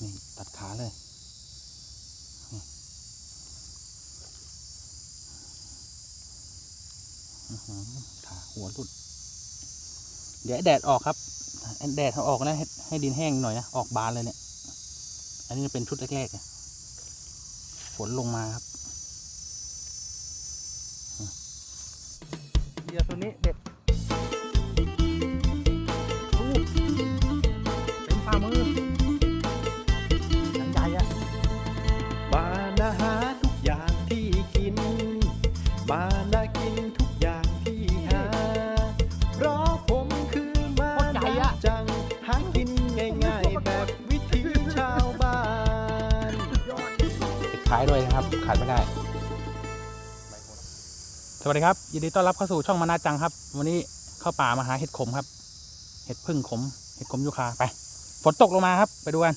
นี่ตัดขาเลยขาหัวหลุด เดี๋ยวแดดออกครับ แดดเขาออกนะให้ให้ดินแห้งหน่อยนะ ออกบานเลยเนี่ย อันนี้จะเป็นชุดแรกๆฝนลงมาครับเหยื่อตัวนี้เด็ด ท้ายด้วยนะครับ ขาดไม่ได้ สวัสดีครับ ยินดีต้อนรับเข้าสู่ช่องมานาจังครับ วันนี้เข้าป่ามาหาเห็ดขมครับ เห็ดพึ่งขม เห็ดขมยูคาไป ฝนตกลงมาครับ ไปดูกัน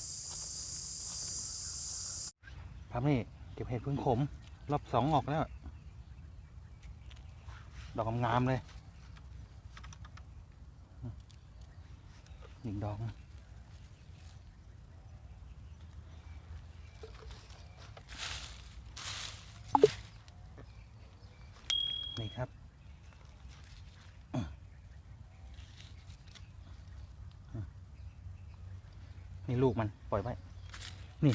ครับนี่เก็บเห็ดพึ่งขม รอบสองออกแล้ว ดอกงามเลยหนึ่งดอก นี่ลูกมันปล่อยไว้ นี่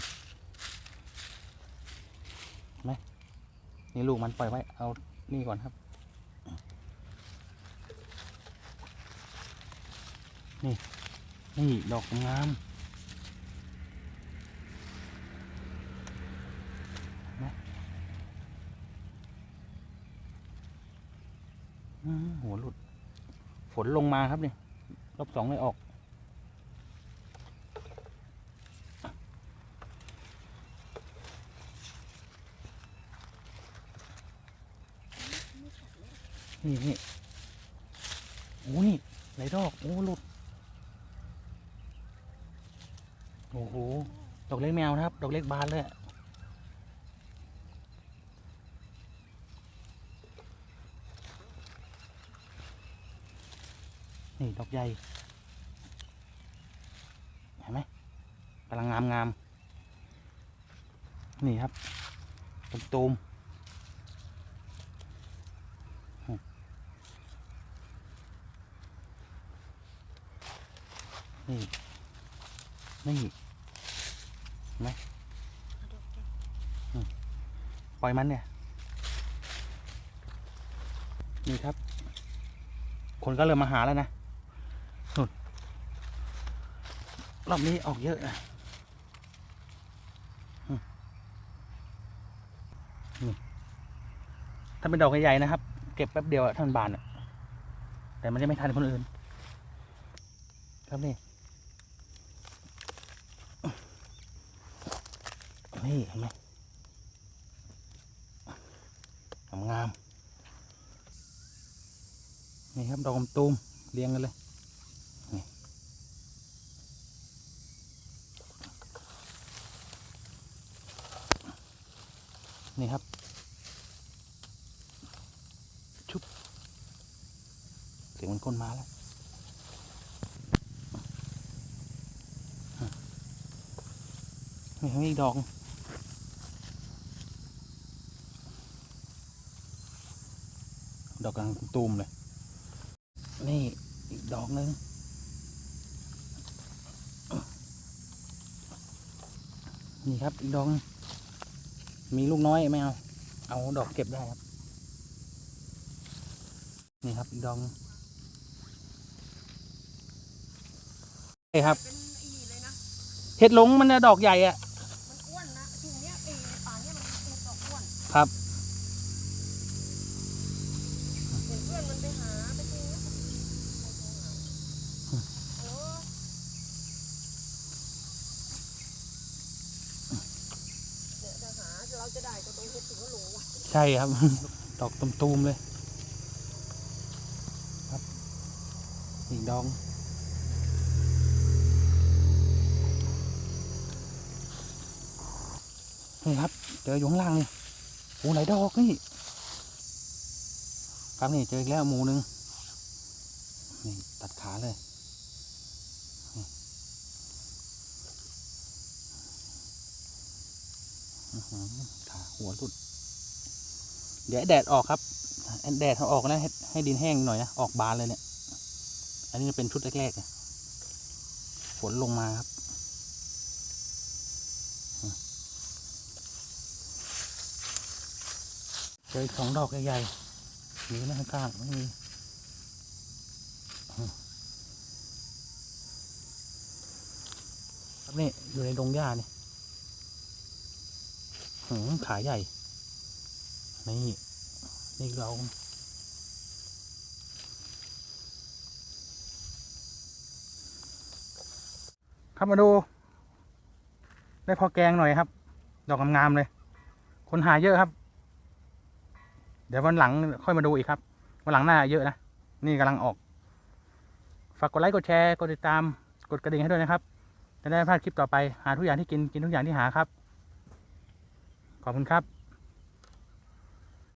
ไหมนี่ลูกมันปล่อยไว้ เอานี่ก่อนครับ นี่ นี่ดอกงามเห็นไหมอืมหัวหลุด ฝนลงมาครับนี่รอบสองเลยออก นี่นี่โอ้นี่ไหลดอกโอ้หลุดโอ้โหดอกเล็กแมวนะครับ ดอกเล็กบานเลยนี่ดอกใหญ่เห็นไหมกำลังงามงามนี่ครับตูมๆ นี่นี่นไหมปล่อยมันเนี่ย นี่ครับ คนก็เริ่มมาหาแล้วนะนู่นรอบนี้ออกเยอะนะถ้าเป็นดอกใหญ่ๆนะครับ เก็บแป๊บเดียวท่ามันบานอะแต่มันจะไม่ทันคนอื่น ครับนี่ นี่เห็นไหมงามๆนี่ครับดอกตูมเรียงกันเลยนี่ครับ ชุบเสียงมันคนมาแล้วนี่ครับอีกดอก ดอกกลางตูมเลย นี่อีกดอกหนึ่งนี่ครับอีกดอกหนึ่งมีลูกน้อยไม่เอาเอาดอกเก็บได้ครับ นี่ครับอีกดอกหนึ่งเอ้ยครับเป็นอีเลยนะเห็ดหลงมันน่ะดอกใหญ่อะมันอ้วนนะช่วงเนี้ยเอป่าเนี้ยมันเป็นดอกอ้วนครับ อนมันไปหาไปเจอแล้วก็ฮัลโหลเดี๋ยวจะเราจะได้ก็ต้องเฮ็ดถึงว่าหลงว่ะใช่ครับ ดอกตูมๆเลย ครับอีกดองนี่ครับ เจออยู่ข้างล่างนี่โอ้หลายดอกนี่ ครับนี่เจออีกแล้วหมูหนึ่งนี่ตัดขาเลยขาหัวหลุด เดี๋ยวแดดออกครับแดดเขาออกนะให้ให้ดินแห้งหน่อยนะออกบานเลยเนี่ย อันนี้เป็นชุดแรกๆนะฝนลงมาครับเจอสองดอกใหญ่ๆ มีไหมข้างๆไม่มีครับนี่อยู่ในดงหญ้านี่หืมขาใหญ่ นี่ นี่เราครับมาดู ได้พอแกงหน่อยครับ ดอกงามๆเลย คนหาเยอะครับ เดี๋ยววันหลังค่อยมาดูอีกครับวันหลังหน้าเยอะนะนี่กำลังออกฝากกดไลค์กดแชร์กดติดตามกดกระดิ่งให้ด้วยนะครับจะได้พลาดคลิปต่อไปหาทุกอย่างที่กินกินทุกอย่างที่หาครับ ขอบคุณครับ